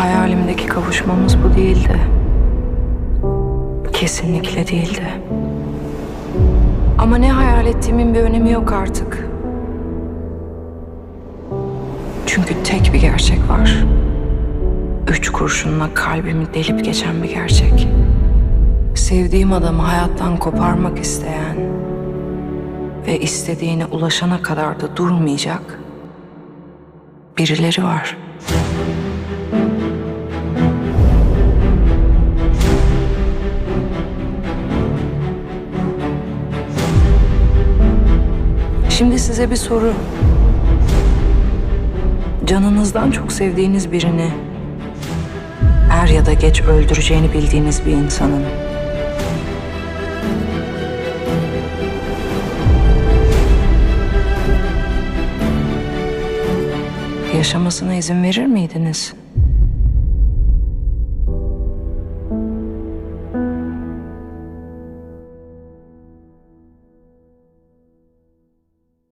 Hayalimdeki kavuşmamız bu değildi. Kesinlikle değildi. Ama ne hayal ettiğimin bir önemi yok artık. Çünkü tek bir gerçek var. Üç kurşunla kalbimi delip geçen bir gerçek. Sevdiğim adamı hayattan koparmak isteyen ve istediğine ulaşana kadar da durmayacak birileri var. Şimdi size bir soru. Canınızdan çok sevdiğiniz birini er ya da geç öldüreceğini bildiğiniz bir insanın yaşamasına izin verir miydiniz?